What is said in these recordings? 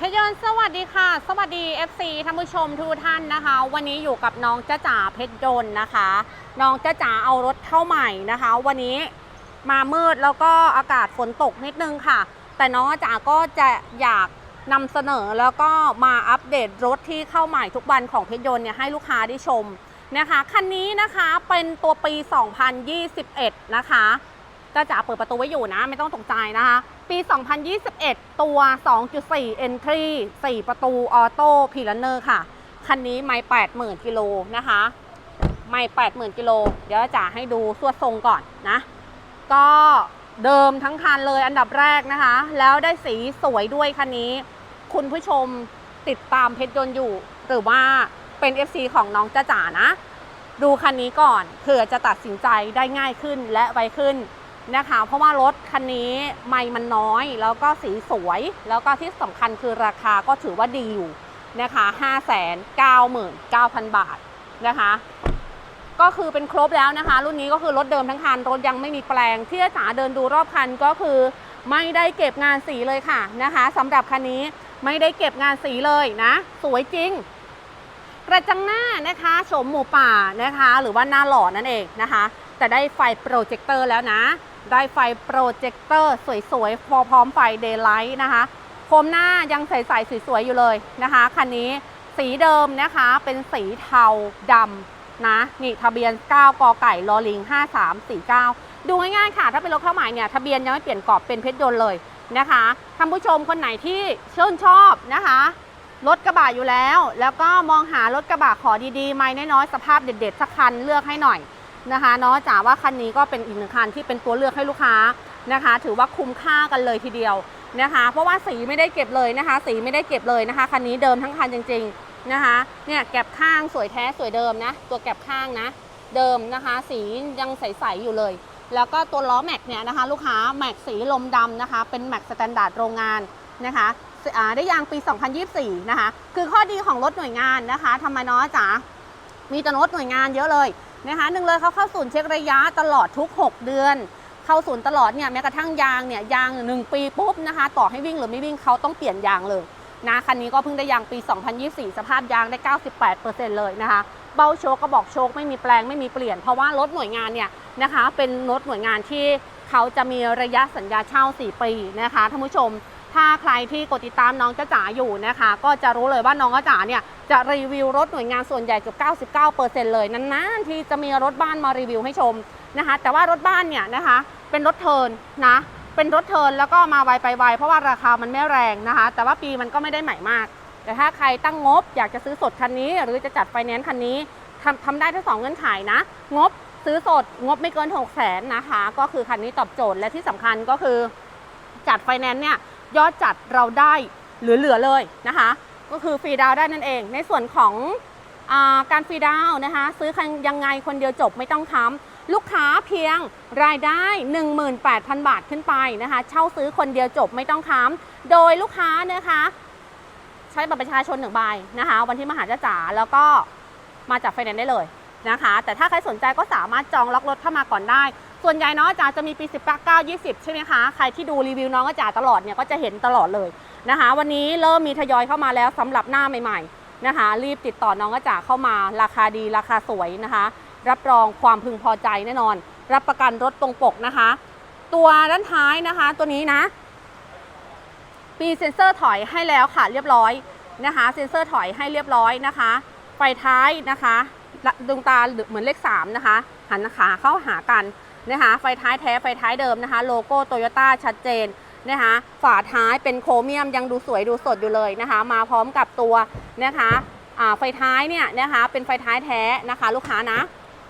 พยนต์สวัสดีค่ะ สวัสดี FC ท่านผู้ชมทุกท่านนะคะ วันนี้อยู่กับน้องจ้าจ๋าเพชรยนต์นะคะ น้องจ้าจ๋าเอารถเข้าใหม่นะคะ วันนี้มามืดแล้วก็อากาศฝนตกนิดนึงค่ะ แต่น้องจ๋าก็จะอยากนำเสนอแล้วก็มาอัปเดตรถที่เข้าใหม่ทุกวันของเพชรยนต์เนี่ยให้ลูกค้าได้ชมนะคะคันนี้นะคะเป็นตัวปี 2021 นะคะ จ้าจ๋าเปิดประตูไว้อยู่นะ ไม่ต้องตกใจนะคะ ปี 2021 ตัว 2.4 Entry 4 ประตูออโต้พีลันเนอร์ค่ะ คันนี้ไม่ 80,000 กิโลนะคะ ไม่ 80,000 กิโล เดี๋ยวจ๋าให้ดูสวดทรงก่อนนะ ก็เดิมทั้งคันเลยอันดับแรกนะคะ แล้วได้สีสวยด้วยคันนี้ คุณผู้ชมติดตามเพชรยนต์อยู่ หรือว่าเป็น FC ของน้องจ้าจ๋านะ ดูคันนี้ก่อนเผื่อจะตัดสินใจได้ง่ายขึ้นและไวขึ้น นะคะ เพราะว่ารถคันนี้ไม่มันน้อย แล้วก็สีสวย แล้วก็ที่สำคัญคือราคาก็ถือว่าดีอยู่นะคะ599,000 บาทนะคะ ก็คือเป็นครบแล้วนะคะ รุ่นนี้ก็คือรถเดิมทั้งคัน รถยังไม่มีแปลง ที่อาจ๋าเดินดูรอบคันก็คือไม่ได้เก็บงานสีเลยค่ะนะคะสำหรับคันนี้ไม่ได้เก็บงานสีเลยนะ สวยจริง กระจังหน้านะคะโฉมหมูป่านะคะ หรือว่าหน้าหล่อนั่นเองนะคะ แต่ได้ไฟโปรเจคเตอร์แล้วนะ ได้ไฟโปรเจคเตอร์สวยๆพร้อมไฟเดย์ไลท์นะคะ โคมหน้ายังใสๆสวยๆ อยู่เลยนะคะ คันนี้สีเดิมนะคะเป็นสีเทาดำนะ นี่ทะเบียน 9 กไก่ลอลิง 5349 ดูง่ายๆค่ะ ถ้าเป็นรถเข้าใหม่เนี่ย ทะเบียนยังไม่เปลี่ยนกรอบเป็นเพชรยนต์เลยนะคะท่านผู้ชมคนไหนที่ชื่นชอบนะคะรถกระบะอยู่แล้ว แล้วก็มองหารถกระบะขอดีๆ ไม่น้อยๆ สภาพเด็ดๆ สักคันเลือกให้หน่อย นะคะเนาะจ๋าว่าคันนี้ก็เป็นอีกหนึ่งคันที่เป็นตัวเลือกให้ลูกค้านะคะ ถือว่าคุ้มค่ากันเลยทีเดียวนะคะ เพราะว่าสีไม่ได้เก็บเลยนะคะ สีไม่ได้เก็บเลยนะคะคันนี้เดิมทั้งคันจริง ๆนะคะเนี่ยแก็บข้างสวยแท้สวยเดิมนะ ตัวแก็บข้างนะ เดิมนะคะ สียังใสๆอยู่เลย แล้วก็ตัวล้อแม็กเนี่ยนะคะ ลูกค้าแม็กสีลมดำนะคะ เป็นแม็กสแตนดาร์ดโรงงานนะคะได้ยางปี 2024 นะคะ คือข้อดีของรถหน่วยงานนะคะทำไมเนาะจ๋ามีแต่รถหน่วยงานเยอะเลย นะคะหนึ่งเลยเขาเข้าศูนย์เช็คระยะตลอดทุก 6 เดือน เข้าศูนย์ตลอดเนี่ยแม้กระทั่งยางเนี่ยยาง 1 ปีปุ๊บนะคะ ต่อให้วิ่งหรือไม่วิ่งเขาต้องเปลี่ยนยางเลยนะคันนี้ก็เพิ่งได้ยางปี 2024 สภาพยางได้ 98%เลยนะคะ เบ้าโชคก็บอกโชคไม่มีแปลงไม่มีเปลี่ยน เพราะว่ารถหน่วยงานเนี่ยนะคะ เป็นรถหน่วยงานที่เขาจะมีระยะสัญญาเช่า 4 ปีนะคะท่านผู้ชม ถ้าใครที่กดติดตามน้องจ้าจ๋าอยู่นะคะ ก็จะรู้เลยว่าน้องจ้าจ๋าเนี่ยจะรีวิวรถหน่วยงานส่วนใหญ่เกือบ 99%เลยนานๆที่จะมีรถบ้านมารีวิวให้ชมนะคะ แต่ว่ารถบ้านเนี่ยนะคะ เป็นรถเทิร์นนะ เป็นรถเทิร์นแล้วก็มาไวไปไวเพราะว่าราคามันไม่แรงนะคะ แต่ว่าปีมันก็ไม่ได้ใหม่มาก แต่ถ้าใครตั้งงบอยากจะซื้อสดคันนี้ หรือจะจัดไฟแนนซ์คันนี้ทำทำได้ทั้งสองเงื่อนไขนะ งบซื้อสดงบไม่เกิน 6 0 0 0 0นนะคะ ก็คือคันนี้ตอบโจทย์และที่สำคัญก็คือจัดไฟแนนซ์เนี่ย ยอดจัดเราได้เหลือๆเลยนะคะ ก็คือฟรีดาวได้นั่นเอง ในส่วนของอาการฟรีดาวนะคะ ซื้อยังไงคนเดียวจบไม่ต้องค้ำลูกค้าเพียงรายได้ 18,000 บาทขึ้นไปนะคะ เช่าซื้อคนเดียวจบไม่ต้องค้ำโดยลูกค้านะคะ ใช้บัตรประชาชนหนึ่งใบนะคะ วันที่มาหาจ้าจ๋าแล้วก็มาจับไฟแนนซ์ได้เลยนะคะ แต่ถ้าใครสนใจก็สามารถจองล็อกรถเข้ามาก่อนได้ ส่วนใหญ่เน้องอาจะมีปี 18 9 20 ใช่ไหมคะ ใครที่ดูรีวิวน้องอาจาตลอดเนี่ยก็จะเห็นตลอดเลยนะคะ วันนี้เริ่มมีทยอยเข้ามาแล้วสำหรับหน้าใหม่ๆนะคะ รีบติดต่อน้องอาจาเข้ามาราคาดีราคาสวยนะคะ รับรองความพึงพอใจแน่นอน รับประกันรถตรงปกนะคะ ตัวด้านท้ายนะคะตัวนี้นะมีเซ็นเซอร์ถอยให้แล้วค่ะเรียบร้อยนะคะเซ็นเซอร์ถอยให้เรียบร้อยนะคะ ไฟท้ายนะคะดวงตาเหมือนเลข3นะคะหันขาเข้าหากัน นะคะไฟท้ายแท้ไฟท้ายเดิมนะคะ โลโก้โตโยต้าชัดเจนนะคะ ฝาท้ายเป็นโครเมียมยังดูสวยดูสดอยู่เลยนะคะ มาพร้อมกับตัวนะคะอ่าไฟท้ายเนี่ยนะคะ เป็นไฟท้ายแท้นะคะ ลูกค้านะ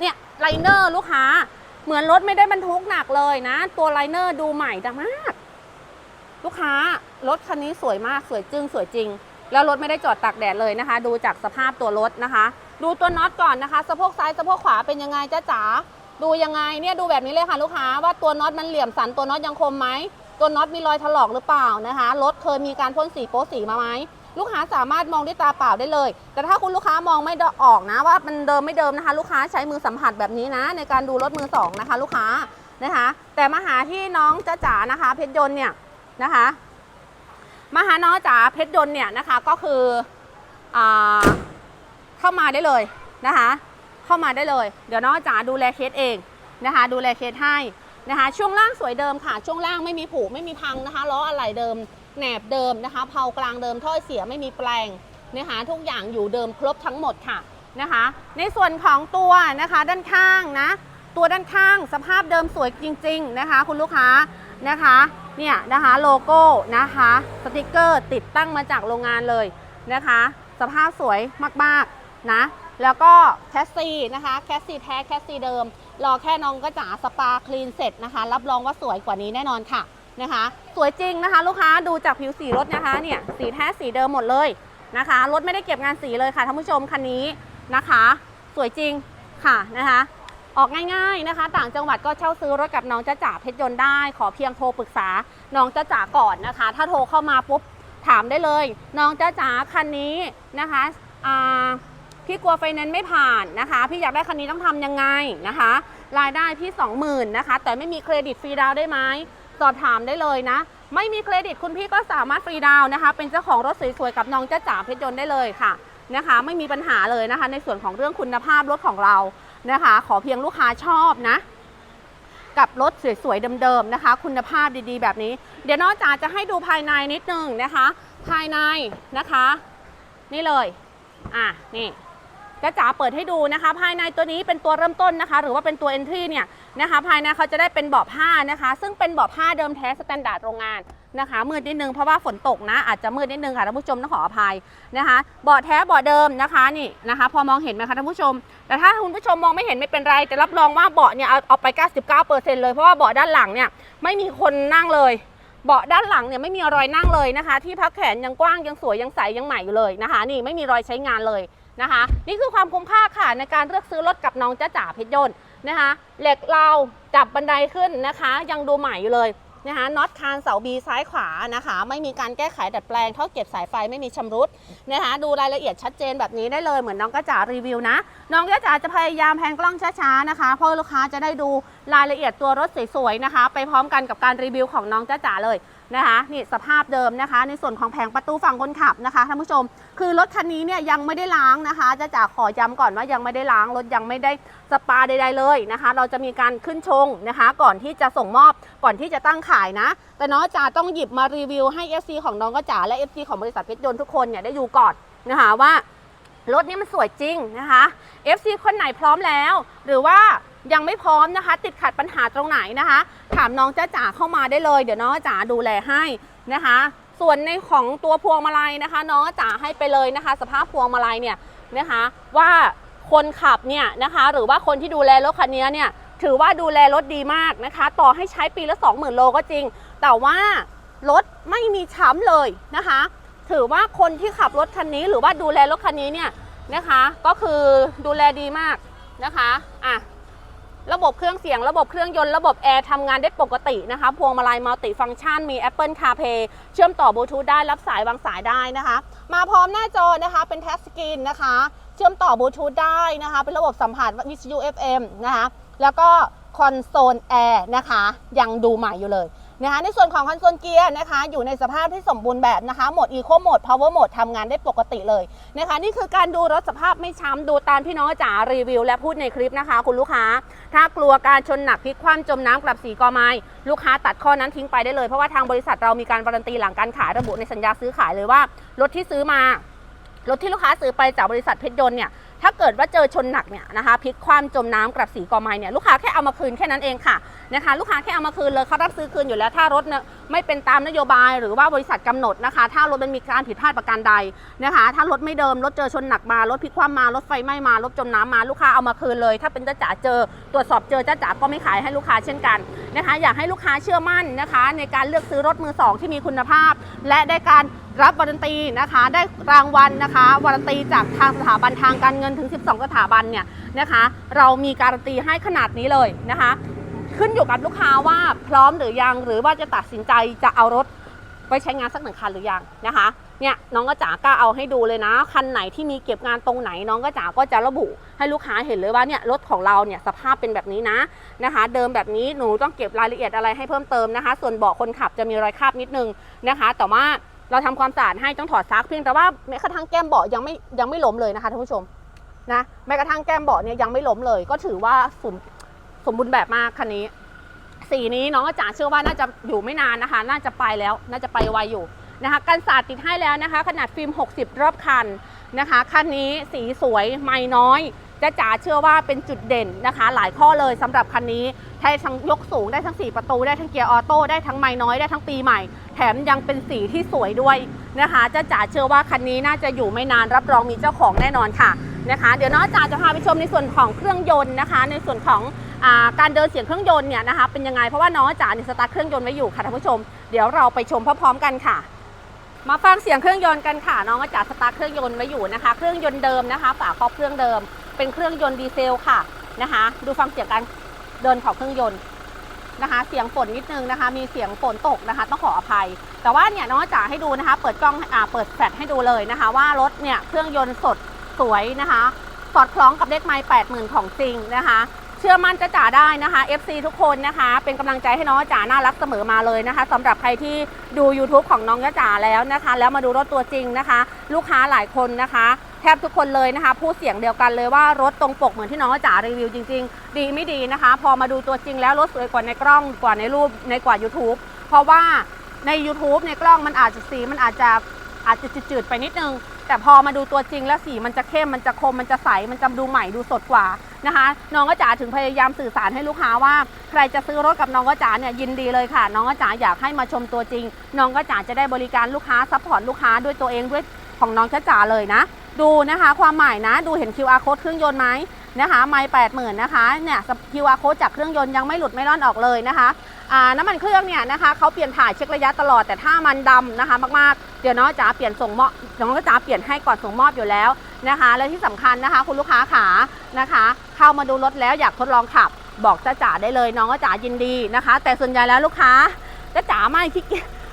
เนี่ยไลเนอร์ลูกค้าเหมือนรถไม่ได้บรรทุกหนักเลยนะ ตัวไลเนอร์ดูใหม่จังมาก ลูกค้ารถคันนี้สวยมากสวยจึ้งสวยจริง แล้วรถไม่ได้จอดตากแดดเลยนะคะ ดูจากสภาพตัวรถนะคะ ดูตัวน็อตก่อนนะคะ สะโพกซ้ายสะโพกขวาเป็นยังไงจ้าจ๋า ดูยังไงเนี่ยดูแบบนี้เลยค่ะลูกค้าว่าตัวน็อตมันเหลี่ยมสันตัวน็อตยังคมไหมตัวน็อตมีรอยถลอกหรือเปล่านะคะรถเคยมีการพ่นสีโป๊สีมาไหมลูกค้าสามารถมองด้วยตาเปล่าได้เลย แต่ถ้าคุณลูกค้ามองไม่ออกนะว่ามันเดิมไม่เดิมนะคะ ลูกค้าใช้มือสัมผัสแบบนี้นะ ในการดูรถมือสองนะคะ ลูกค้านะคะ แต่มาหาที่น้องจ้าจ๋านะคะ เพชรยนต์เนี่ยนะคะมาหาน้องจ๋าเพชรยนต์เนี่ยนะคะก็คืออเข้ามาได้เลยนะคะ เข้ามาได้เลย เดี๋ยวน้องจ๋าดูแลเคสเองนะคะ ดูแลเคสให้นะคะ ช่วงล่างสวยเดิมค่ะ ช่วงล่างไม่มีผุไม่มีพังนะคะล้ออะไหล่เดิมแหนบเดิมนะคะเพากลางเดิมถ้อยเสียไม่มีแปลงนะคะทุกอย่างอยู่เดิมครบทั้งหมดค่ะนะคะ ในส่วนของตัวนะคะด้านข้างนะตัวด้านข้างสภาพเดิมสวยจริง ๆนะคะ คุณลูกค้านะคะเนี่ยนะคะโลโก้นะคะสติกเกอร์ติดตั้งมาจากโรงงานเลยนะคะ สภาพสวยมากๆนะ แล้วก็แคสซีนะคะแคสซีแท้แคสซีเดิม รอแค่น้องก็จ๋าสปาคลีนเสร็จนะคะ รับรองว่าสวยกว่านี้แน่นอนค่ะนะคะ สวยจริงนะคะ ลูกค้าดูจากผิวสีรถนะคะเนี่ยสีแท้สีเดิมหมดเลยนะคะรถไม่ได้เก็บงานสีเลยค่ะท่านผู้ชมคันนี้นะคะ สวยจริงค่ะนะคะ ออกง่ายๆนะคะ ต่างจังหวัดก็เช่าซื้อรถกับน้องจ้าจ๋าเพชรยนต์ได้ขอเพียงโทรปรึกษาน้องจ้าจ๋าก่อนนะคะ ถ้าโทรเข้ามาปุ๊บถามได้เลย น้องจ้าจ๋าคันนี้นะคะอ่า พี่กลัวไฟแนนซ์ไม่ผ่านนะคะ พี่อยากได้คันนี้ต้องทำยังไงนะคะ รายได้พี่ 20,000นะคะ แต่ไม่มีเครดิตฟรีดาวได้ไหมสอบถามได้เลยนะ ไม่มีเครดิตคุณพี่ก็สามารถฟรีดาวนะคะ เป็นเจ้าของรถสวยๆกับน้องเจ้าจ๋าเพชรยนต์ได้เลยค่ะนะคะ ไม่มีปัญหาเลยนะคะ ในส่วนของเรื่องคุณภาพรถของเรานะคะ ขอเพียงลูกค้าชอบนะกับรถสวยๆเดิมๆนะคะ คุณภาพดีๆ แบบนี้ เดี๋ยวนอกจากจะให้ดูภายในนิดนึงนะคะ ภายในนะคะ นี่เลย อะนี่ ก็จ๋าเปิดให้ดูนะคะ ภายในตัวนี้เป็นตัวเริ่มต้นนะคะ หรือว่าเป็นตัว entry เนี่ยนะคะภายในเขาจะได้เป็นเบาะผ้านะคะ ซึ่งเป็นเบาะผ้าเดิมแท้สแตนดาร์ดโรงงานนะคะมืดนิดนึงเพราะว่าฝนตกนะ อาจจะมืดนิดนึงค่ะท่านผู้ชมต้องขออภัยนะคะเบาะแท้เบาะเดิมนะคะนี่นะคะ พอมองเห็นไหมคะท่านผู้ชม แต่ถ้าคุณผู้ชมมองไม่เห็นไม่เป็นไร แต่รับรองว่าเบาะเนี่ยเอาเอาไป 99%เลยเพราะว่าเบาะด้านหลังเนี่ยไม่มีคนนั่งเลยเบาะด้านหลังเนี่ยไม่มีรอยนั่งเลยนะคะ ที่พักแขนยังกว้างยังสวยยังใสยังใหม่อยู่เลยนะคะ นี่ไม่มีรอยใช้งานเลย นะคะ นี่คือความคุ้มค่าค่ะในการเลือกซื้อรถกับน้องจ้าจ๋าเพชรยนต์นะคะเหล็กเราจับบันไดขึ้นนะคะ ยังดูใหม่อยู่เลยนะคะน็อตคานเสาบีซ้ายขวานะคะ ไม่มีการแก้ไขดัดแปลงท่อเก็บสายไฟไม่มีชำรุดนะคะ ดูรายละเอียดชัดเจนแบบนี้ได้เลยเหมือนน้องจ้าจ๋ารีวิวนะ น้องจ้าจ๋าจะพยายามแพนกล้องช้าๆนะคะ เพราะลูกค้าจะได้ดูรายละเอียดตัวรถสวยๆนะคะ ไปพร้อมกันกับการรีวิวของน้องจ้าจ๋าเลยนะคะนี่สภาพเดิมนะคะ ในส่วนของแผงประตูฝั่งคนขับนะคะท่านผู้ชม คือรถคันนี้เนี่ยยังไม่ได้ล้างนะคะ จะจากขอย้ำก่อนว่ายังไม่ได้ล้างรถยังไม่ได้สปาใดๆเลยนะคะ เราจะมีการขึ้นชงนะคะ ก่อนที่จะส่งมอบก่อนที่จะตั้งขายนะ แต่น้องจ๋าต้องหยิบมารีวิวให้ FC ของน้องก็จ๋าและ FC ของบริษัทเพชรยนต์ทุกคนเนี่ยได้ดูก่อนนะคะว่ารถนี้มันสวยจริงนะคะ FC คนไหนพร้อมแล้ว หรือว่า ยังไม่พร้อมนะคะ ติดขัดปัญหาตรงไหนนะคะ ถามน้องจ้าจ๋าเข้ามาได้เลย เดี๋ยวน้องจ๋าดูแลให้นะคะ ส่วนในของตัวพวงมาลัยนะคะ น้องจ๋าให้ไปเลยนะคะ สภาพพวงมาลัยเนี่ยนะคะว่าคนขับเนี่ยนะคะ หรือว่าคนที่ดูแลรถคันนี้เนี่ยถือว่าดูแลรถดีมากนะคะ ต่อให้ใช้ปีละ 20,000 โลก็จริง แต่ว่ารถไม่มีช้ำเลยนะคะ ถือว่าคนที่ขับรถคันนี้ หรือว่าดูแลรถคันนี้เนี่ยนะคะ ก็คือดูแลดีมากนะคะอะ ระบบเครื่องเสียง ระบบเครื่องยนต์ ระบบแอร์ทำงานได้ปกตินะคะ พวงมาลัยมัลติฟังก์ชัน มี Apple CarPlay เชื่อมต่อบลูทูธได้ รับสายวางสายได้นะคะ มาพร้อมหน้าจอนะคะ เป็นแท็สกรีนนะคะ เชื่อมต่อบลูทูธได้นะคะ เป็นระบบสัมผัสวิทยุ FM นะคะ แล้วก็คอนโซลแอร์นะคะ ยังดูใหม่อยู่เลย นะคะในส่วนของคอนโซลเกียร์นะคะ อยู่ในสภาพที่สมบูรณ์แบบนะคะโหมด Eco โหมด Power โหมดทำงานได้ปกติเลยนะคะ นี่คือการดูรถสภาพไม่ช้ำดูตามพี่น้องจ๋ารีวิว และพูดในคลิปนะคะ คุณลูกค้า ถ้ากลัวการชนหนักพลิกคว่ำจมน้ำกลับสีกอไม้ลูกค้าตัดข้อนั้นทิ้งไปได้เลยเพราะว่าทางบริษัทเรามีการการันตีหลังการขายระบุในสัญญาซื้อขายเลยว่า รถที่ซื้อมารถที่ลูกค้าซื้อไปจากบริษัทเพชรยนต์เนี่ย ถ้าเกิดว่าเจอชนหนักเนี่ยนะคะพลิกคว่ำจมน้ำกลับสีกอไม้เนี่ยลูกค้าแค่เอามาคืนแค่นั้นเองค่ะนะคะลูกค้าแค่เอามาคืนเลยเขารับซื้อคืนอยู่แล้ว ถ้ารถเนี่ยไม่เป็นตามนโยบายหรือว่าบริษัทกำหนดนะคะ ถ้ารถมันมีการผิดพลาดประการใดนะคะ ถ้ารถไม่เดิมรถเจอชนหนักมารถพลิกคว่ำมารถไฟไหม้มารถจมน้ำมาลูกค้าเอามาคืนเลย ถ้าเป็นจ้าจ๋าเจอตรวจสอบเจอจ้าจ๋าก็ไม่ขายให้ลูกค้าเช่นกันนะคะ อยากให้ลูกค้าเชื่อมั่นนะคะ ในการเลือกซื้อรถมือสองที่มีคุณภาพ และได้การ รับวารันตีนะคะ ได้รางวัลนะคะวารันตีจากทางสถาบันทางการเงินถึง 12 สถาบันเนี่ยนะคะ เรามีการันตีให้ขนาดนี้เลยนะคะ ขึ้นอยู่กับลูกค้าว่าพร้อมหรือยังหรือว่าจะตัดสินใจจะเอารถไปใช้งานสักหนึ่งคันหรือยังนะคะเนี่ยน้องก็จ๋าก็เอาให้ดูเลยนะ คันไหนที่มีเก็บงานตรงไหน น้องก็จ๋าก็จะระบุให้ลูกค้าเห็นเลยว่าเนี่ยรถของเราเนี่ยสภาพเป็นแบบนี้นะนะคะ เดิมแบบนี้หนูต้องเก็บรายละเอียดอะไรให้เพิ่มเติมนะคะ ส่วนเบาะคนขับจะมีรอยคราบนิดนึงนะคะ แต่ว่า เราทำความสะอาดให้ต้องถอดซักเพียงแต่ว่าแม้กระทั่งแก้มเบาะยังไม่ยังไม่ล้มเลยนะคะท่านผู้ชมนะแม้กระทั่งแก้มเบาะเนี่ยยังไม่ล้มเลย ก็ถือว่าสมสมบูรณ์แบบมากคันนี้ สีนี้น้องอาจารย์เชื่อว่าน่าจะอยู่ไม่นานนะคะ น่าจะไปแล้ว น่าจะไปไวอยู่นะคะกันสาดติดให้แล้วนะคะ ขนาดฟิล์ม 60 รอบคันนะคะ คันนี้สีสวย ไม่น้อย จ้าจ๋าเชื่อว่าเป็นจุดเด่นนะคะ หลายข้อเลยสำหรับคันนี้ได้ทั้งยกสูงได้ทั้ง 4 ประตูได้ทั้งเกียร์ออโต้ได้ทั้งไม่น้อยได้ทั้งปีใหม่ แถมยังเป็นสีที่สวยด้วยนะคะจ้าจ๋าเชื่อว่าคันนี้น่าจะอยู่ไม่นานรับรองมีเจ้าของแน่นอนค่ะนะคะ เดี๋ยวน้องจ๋าจะพาไปชมในส่วนของเครื่องยนต์นะคะ ในส่วนของอการเดินเสียงเครื่องยนต์เนี่ยนะคะเป็นยังไงเพราะว่าน้องจ๋าเนี่ยสตาร์ทเครื่องยนต์ไว้อยู่ค่ะท่านผู้ชม เดี๋ยวเราไปชมพร้อมๆกันค่ะ มาฟังเสียงเครื่องยนต์กันค่ะ น้องจ๋าสตาร์ทเครื่องยนต์ไว้อยู่นะคะ เครื่องยนต์เดิมนะคะฝาครอบเครื่องเดิม เป็นเครื่องยนต์ดีเซลค่ะนะคะ ดูฟังเสียงการเดินของเครื่องยนต์นะคะ เสียงฝนนิดนึงนะคะ มีเสียงฝนตกนะคะ ต้องขออภัย แต่ว่าเนี่ยน้องจ๋าให้ดูนะคะ เปิดกล้องอ่าเปิดแฟลชให้ดูเลยนะคะ ว่ารถเนี่ยเครื่องยนต์สดสวยนะคะสอดคล้องกับเลขไม้80,000ของจริงนะคะเชื่อมั่นจะจ๋าได้นะคะ FC ทุกคนนะคะ เป็นกำลังใจให้น้องจ๋าน่ารักเสมอมาเลยนะคะสำหรับใครที่ดู YouTube ของน้องจ๋าแล้วนะคะ แล้วมาดูรถตัวจริงนะคะ ลูกค้าหลายคนนะคะ แทบทุกคนเลยนะคะ พูดเสียงเดียวกันเลยว่ารถตรงปกเหมือนที่น้องจ๋ารีวิวจริง ๆ ดีไม่ดีนะคะ พอมาดูตัวจริงแล้วรถสวยกว่าในกล้องกว่าในรูปในกว่า YouTube เพราะว่าใน YouTube ในกล้องมันอาจจะสีมันอาจจะอาจจะจืดๆไปนิดนึง แต่พอมาดูตัวจริงแล้วสีมันจะเข้มมันจะคมมันจะใสมันจะดูใหม่ดูสดกว่านะคะน้องก็จ๋าถึงพยายามสื่อสารให้ลูกค้าว่า ใครจะซื้อรถกับน้องก็จ๋าเนี่ยยินดีเลยค่ะ น้องก็จ๋าอยากให้มาชมตัวจริง น้องก็จ๋าจะได้บริการลูกค้าซัพพอร์ตลูกค้าด้วยตัวเองด้วยของน้องก็จ๋าเลยนะ ดูนะคะความหมายนะดูเห็น QR code เครื่องยนต์ไหมนะคะไม่แปดหมื่นนะคะเนี่ย QR code จากเครื่องยนต์ยังไม่หลุดไม่ร่อนออกเลยนะคะน้ำมันเครื่องเนี่ยนะคะเขาเปลี่ยนถ่ายเช็คระยะตลอดแต่ถ้ามันดำนะคะมากๆเดี๋ยวน้องจ๋าเปลี่ยนส่งมอบน้องจ๋าเปลี่ยนให้ก่อนส่งมอบอยู่แล้วนะคะ และที่สำคัญนะคะ คุณลูกค้าขานะคะ เข้ามาดูรถแล้วอยากทดลองขับ บอกจ้าจ๋าได้เลยน้องก็จ๋ายินดีนะคะ แต่ส่วนใหญ่แล้วลูกค้าจ้าจ๋าไม่ขี้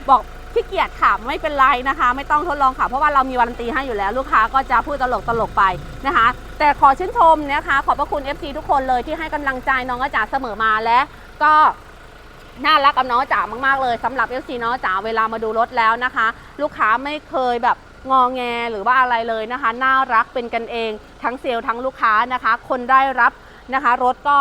บอก ขี้เกียจขับไม่เป็นไรนะคะ ไม่ต้องทดลองขับเพราะว่าเรามีวารันตีให้อยู่แล้ว ลูกค้าก็จะพูดตลกตลกไปนะคะ แต่ขอชื่นชมนะคะ ขอบพระคุณ FC ทุกคนเลยที่ให้กำลังใจน้องก็จ๋าเสมอมาและก็น่ารักกับน้องจ๋ามากๆเลยสำหรับ FC น้องจ๋าเวลามาดูรถแล้วนะคะ ลูกค้าไม่เคยแบบงอแงหรือว่าอะไรเลยนะคะ น่ารักเป็นกันเอง ทั้งเซลล์ทั้งลูกค้านะคะ คนได้รับนะคะ รถก็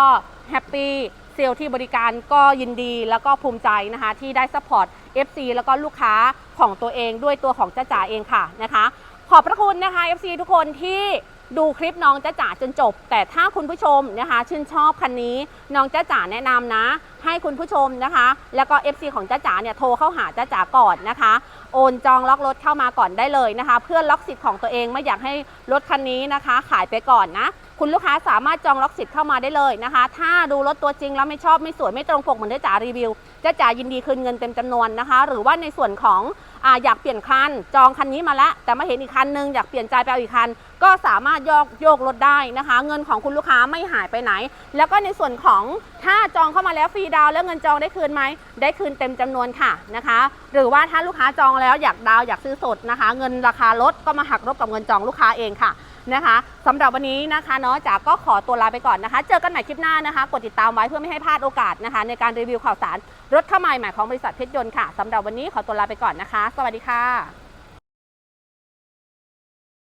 แฮปปี้ ซลล์ที่บริการก็ยินดีแล้วก็ภูมิใจนะคะที่ได้ซัพพอร์ต FC แล้วก็ลูกค้าของตัวเองด้วยตัวของจ้าจ๋าเองค่ะนะคะ ขอบพระคุณนะคะ FC ทุกคนที่ดูคลิปน้องจ้าจ๋าจนจบ แต่ถ้าคุณผู้ชมนะคะ ชื่นชอบคันนี้น้องจ้าจ๋าแนะนำนะ ให้คุณผู้ชมนะคะ แล้วก็ FC ของจ้าจ๋าเนี่ยโทรเข้าหาจ้าจ๋าก่อนนะคะ โอนจองล็อกรถเข้ามาก่อนได้เลยนะคะ เพื่อล็อกสิทธิ์ของตัวเองไม่อยากให้รถคันนี้นะคะ ขายไปก่อนนะ คุณลูกค้าสามารถจองล็อกสิทธิ์เข้ามาได้เลยนะคะ ถ้าดูรถตัวจริงแล้วไม่ชอบไม่สวยไม่ตรงปกเหมือนจ้จ๋ารีวิวจ้าจ๋ายินดีคืนเงินเต็มจำนวนนะคะ หรือว่าในส่วนของออยากเปลี่ยนคัน จองคันนี้มาแล้วแต่มาเห็นอีกคันนึงอยากเปลี่ยนใจไปเอาอีกคัน ก็สามารถโยกโยกรถได้นะคะ เงินของคุณลูกค้าไม่หายไปไหน แล้วก็ในส่วนของถ้าจองเข้ามาแล้วฟรีดาวแล้วเงินจองได้คืนไหมได้คืนเต็มจำนวนค่ะนะคะ หรือว่าถ้าลูกค้าจองแล้วอยากดาวอยากซื้อสดนะคะ เงินราคาลดก็มาหักลบกับเงินจองลูกค้าเองค่ะ นะคะสำหรับวันนี้นะคะเนาะจ๋าก็ขอตัวลาไปก่อนนะคะ เจอกันใหม่คลิปหน้านะคะ กดติดตามไว้เพื่อไม่ให้พลาดโอกาสนะคะ ในการรีวิวข่าวสารรถเข้าใหม่ใหม่ของบริษัทเพชรยนต์ค่ะสำหรับวันนี้ขอตัวลาไปก่อนนะคะ สวัสดีค่ะ